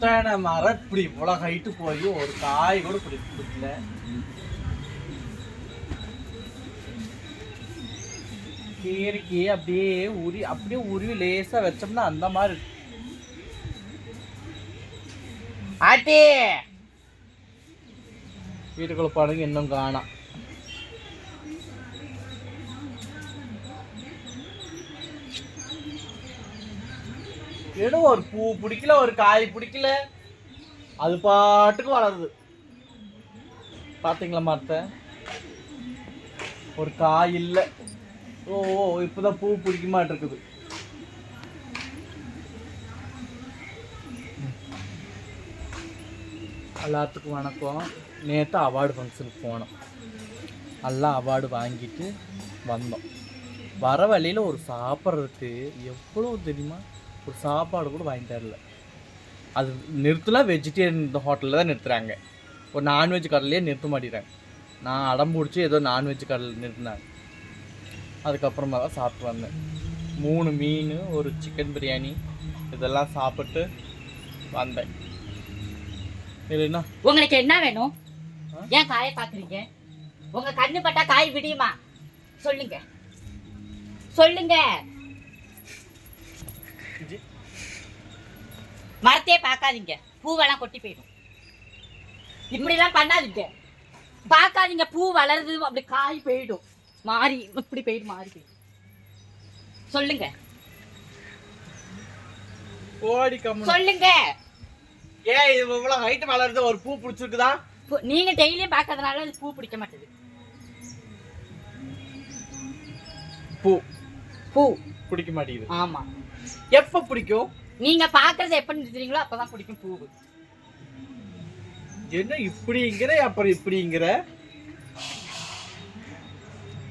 இத்தனை மரம் இப்படி இவ்வளவு ஹைட்டு போய் ஒரு காய் கூட இப்படி கொடுக்கல. கீரைக்கு அப்படியே உரி அப்படியே உருவி லேசா வச்சோம்னா அந்த மாதிரி இருக்கு. ஆட்டி வீட்டுக்குள்ள பாருங்க இன்னும் காணாம். ஏன்னா ஒரு பூ பிடிக்கல ஒரு காய் பிடிக்கல. அது பாட்டுக்கு வளருது. பாத்தீங்களா மரத்தை? ஒரு காய் இல்லை. ஓ ஓ, இப்பதான் பூ பிடிக்க மாட்டிருக்குது. எல்லாத்துக்கும் வணக்கம். நேற்று அவார்டு ஃபங்க்ஷனுக்கு போனோம். எல்லாம் அவார்டு வாங்கிட்டு வந்தோம். வர வழியில் ஒரு சாப்பிட்றதுக்கு எவ்வளோ தெரியுமா? ஒரு சாப்பாடு கூட வாங்கி தரல. அது நிறுத்தலாம் வெஜிடேரியன் இந்த ஹோட்டலில் தான் நிறுத்துறாங்க. ஒரு நான்வெஜ் கடையிலே நிறுத்த மாட்டேங்கிறாங்க. நான் அடம் பிடிச்சி ஏதோ நான்வெஜ் கடையில் நிறுத்தினாங்க அதுக்கப்புறமா தான் சாப்பிட்டு வந்தேன். மூணு மீன் ஒரு சிக்கன் பிரியாணி இதெல்லாம் சாப்பிட்டு வந்தேன். இல்லைன்னா உங்களுக்கு என்ன வேணும்? ஏன் காயை பாக்குறீங்க உங்க கண்ணு பட்டா காய் விடியுமா? சொல்லுங்க. சொல்லுங்க. இது- மரத்தையே பார்க்காதீங்க. பூவெல்லாம் கொட்டி போயிடும். இப்படி எல்லாம் பண்ணாதீங்க. பார்க்காதீங்க பூ வளருது அப்படி காய் போயிடும். மாறி இப்படி போயிடும் மாறி போயிடும். சொல்லுங்க. ஓடி சொல்லுங்க. ஏன் இது இவ்வளோ ஹைட்டு வளருது ஒரு பூ பிடிச்சிருக்குதா? நீங்க டெய்லியும் பார்க்கறதுனால அது பூ பிடிக்க மாட்டேது. பூ. பூ. பிடிக்க மாட்டேங்குது. ஆமா. எப்போ பிடிக்கும்? நீங்க பாக்குறது எப்ப நிறுத்துறீங்களோ அப்பதான் பிடிக்கும் பூவு. என்ன இப்படிங்கிற அப்புறம் இப்படிங்கிற?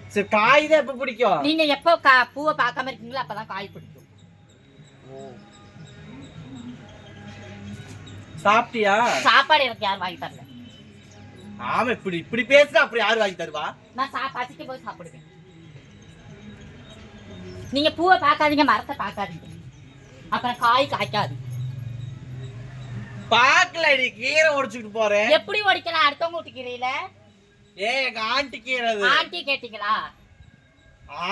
சரி காய் தான் எப்போ பிடிக்கும்? நீங்க எப்போ கா- பூவை பார்க்காம இருக்கீங்களோ அப்பதான் காய் பிடிக்கும். சாப்பிட்டியா? சாப்பாடு எனக்கு யாரும் வாங்கி தரல. ஆமா இப்படி இப்படி பேசுனா அப்படி யாரு வாங்கி தருவா? நான் சா பசிக்கும் போது சாப்பிடுவேன். நீங்க பூவை பார்க்காதீங்க மரத்தை பார்க்காதீங்க. அப்புறம் காய் காய்க்காது பாக்கலடி கீரை உடைச்சுக்கிட்டு போறேன். எப்படி ஒடிக்கலாம்? அடுத்தவங்க வீட்டுக்கிறீல ஏ எங்க ஆண்டி கீரை ஆண்டி கேட்டீங்களா?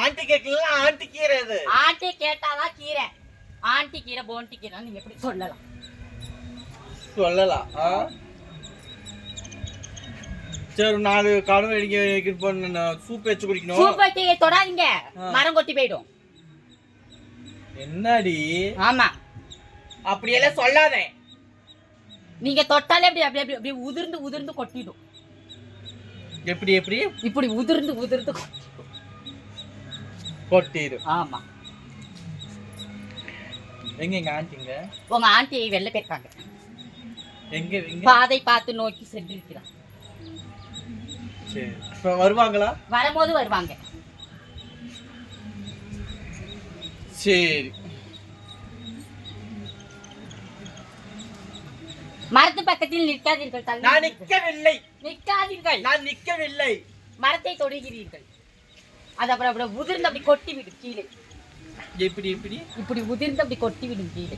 ஆண்டி கேட்கல ஆண்டி கீரை அது. ஆண்டி கேட்டாதான் கீரை. ஆண்டி கீரை போன்டி கீரை நீங்க எப்படி சொல்லலாம்? சொல்லலாம்? சரி நாலு கனவு பண்ண சூப் வச்சு குடிக்கணும். சூப் வச்சு தொடாதீங்க. மரம் கொட்டி போயிடும். என்னடி? ஆமா. அப்படியெல்லாம் சொல்லாதே. நீங்க தொட்டாலே அப்படி அப்படி அப்படி அப்படியே உதிர்ந்து உதிர்ந்து கொட்டிடும். எப்படி எப்படி? இப்படி உதிர்ந்து உதிர்ந்து கொட்டிடும். கொட்டிடு ஆமா. எங்க எங்க ஆண்டிங்க? உங்க ஆண்டி வெளில போயிருக்காங்க. எங்க எங்க? பாதை பார்த்து நோக்கி சென்றிருக்கிறார். சரி. இப்ப வருவாங்களா? வரும்போது வருவாங்க. சரி மரத்து பக்கத்தில் நிற்காதீர்கள் நான். நிக்கவில்லை நிற்காதீர்கள் நான் நிக்கவில்லை மரத்தை தொடுகிறீர்கள் அது அப்புறம் அப்புறம் உதிர்ந்து அப்படி கொட்டி விடும் கீழே எப்படி எப்படி இப்படி உதிர்ந்து அப்படி கொட்டி விடும் கீழே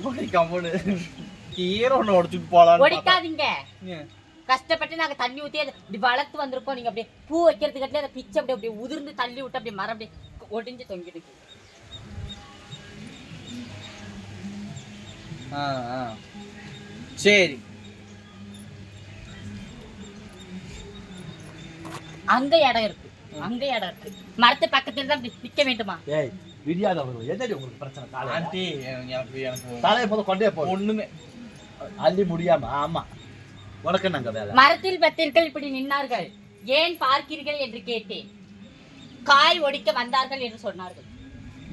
ஓடி கம்முனு கீரை ஒண்ணு உடச்சுட்டு போலாம் ஒடிக்காதீங்க கஷ்டப்பட்டு நாங்க தண்ணி ஊத்தி அதை இப்படி வளர்த்து வந்திருக்கோம். நீங்க அப்படியே பூ வைக்கிறதுக்கு அதை பிச்சு அப்படியே அப்படியே உதிர்ந்து தள்ளி விட்டு அப்படியே மரம் அப்படியே ஒடிஞ்சு ஆ சரி. அங்க இடம் இருக்கு. அங்க இடம் இருக்கு. மரத்து பக்கத்துல தான் நிக்க வேண்டுமா? ஏய் விடியாத வரும் என்னடி உங்களுக்கு பிரச்சனை? காலையில ஆண்டி எனக்கு தலையை போது கொண்டே போ ஒண்ணுமே. அள்ளி முடியாம ஆமா. உனக்கு என்னங்க வேலை? மரத்தில் பத்திர்கள் இப்படி நின்னார்கள். ஏன் பார்க்கிறீர்கள் என்று கேட்டேன். காய் ஒடிக்க வந்தார்கள் என்று சொன்னார்கள்.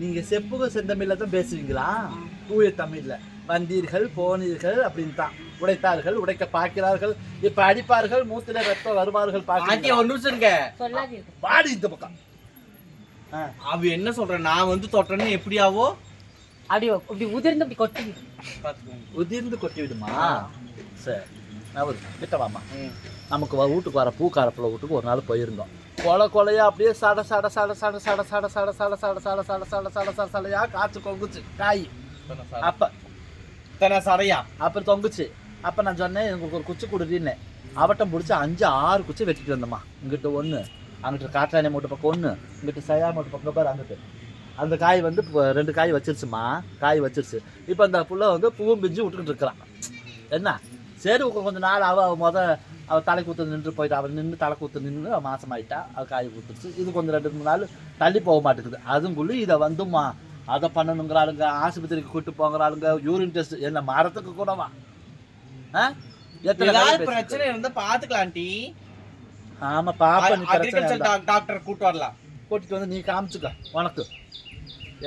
நீங்க செப்புக செந்தமிழ்ல தான் பேசுவீங்களா? தூய தமிழ்ல. வந்தீர்கள் போனீர்கள் அப்படின்னு தான் உடைத்தார்கள் உடைக்க பார்க்கிறார்கள். இப்ப அடிப்பார்கள் மூத்தில ரத்தம் வருவார்கள் பார்க்கிறீங்களா? ஒரு நிமிஷம் இருங்க. வாடி இந்த பக்கம். ஆ, அவ என்ன சொல்ற? நான் வந்து தொட்டேன்னு எப்படியாவோ? அப்படி அப்படி உதிர்ந்து அப்படி கொட்டி உதிர்ந்து கொட்டி விடுமா சரி. நான் ஒரு கிட்ட வாமா ம். நமக்கு வீட்டுக்கு வர பூக்கார பிள்ளை வீட்டுக்கு ஒரு நாள் போயிருந்தோம் கொலை கொலையா அப்படியே சட சட சட சட சட சட சட சட சட சட சட சட சட சட சடையா காய்ச்சி கொங்குச்சு காய் அப்ப இத்தனை சடையா அப்புறம் தொங்குச்சு அப்ப நான் சொன்னேன் எனக்கு ஒரு குச்சி கொடுறீன்னு அவட்டம் பிடிச்சி அஞ்சு ஆறு குச்சி வெட்டிட்டு வந்தம்மா இங்கிட்ட ஒன்று அங்கிட்ட காற்றாணி மூட்டு பக்கம் ஒன்று இங்கிட்ட சயா மூட்டு பக்கம் பாரு அங்கிட்டு அந்த காய் வந்து இப்போ ரெண்டு காய் வச்சிருச்சுமா காய் வச்சிருச்சு இப்போ அந்த புள்ள வந்து பூவும் பிஞ்சு விட்டுக்கிட்டு இருக்கிறான் என்ன சரி கொ- கொஞ்ச நாள் அவ முத அவள் தலை கூத்து நின்று போயிட்டா. அவள் நின்று தலை கூத்து நின்று அவள் மாசமாயிட்டா. அவள் காய் கூத்துருச்சு. இது கொஞ்சம் ரெண்டு மூணு நாள் தள்ளி போக மாட்டேங்குது. அதுக்குள்ளே இதை வந்துமா அதை பண்ணணுங்கிறாளுங்க. ஆஸ்பத்திரிக்கு கூட்டு போங்கிறாளுங்க. யூரின் டெஸ்ட் என்ன மரத்துக்கு கூடவா? ஆ? எத்தனை பிரச்சனை? இருந்தா பாத்துக்கலாம் ஆண்டி. ஆமா பாப்பா. டாக்டர் கூட்டு வரலாம். கூட்டிட்டு வந்து நீ காமிச்சுக்க உனக்கு.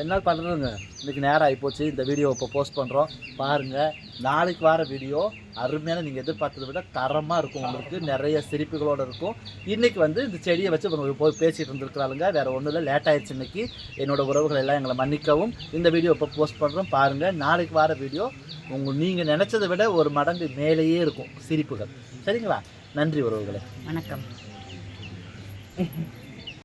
என்ன பண்ணுறதுங்க? இன்றைக்கி நேரம் ஆகிப்போச்சு. இந்த வீடியோ இப்போ போஸ்ட் பண்ணுறோம் பாருங்கள் நாளைக்கு வர வீடியோ அருமையான நீங்கள் எதிர்பார்த்ததை விட தரமாக இருக்கும் உங்களுக்கு. நிறைய சிரிப்புகளோடு இருக்கும். இன்றைக்கி வந்து இந்த செடியை வச்சு போய் பேசிகிட்டு இருந்திருக்கிறாளுங்க வேறு ஒன்றும் இல்லை லேட் ஆயிடுச்சு இன்றைக்கி என்னோட உறவுகள் எல்லாம் எங்களை மன்னிக்கவும். இந்த வீடியோ இப்போ போஸ்ட் பண்ணுறோம் பாருங்கள் நாளைக்கு வர வீடியோ உங்கள் நீங்கள் நினச்சதை விட ஒரு மடங்கு மேலேயே இருக்கும் சிரிப்புகள். சரிங்களா? நன்றி உறவுகளே. வணக்கம்.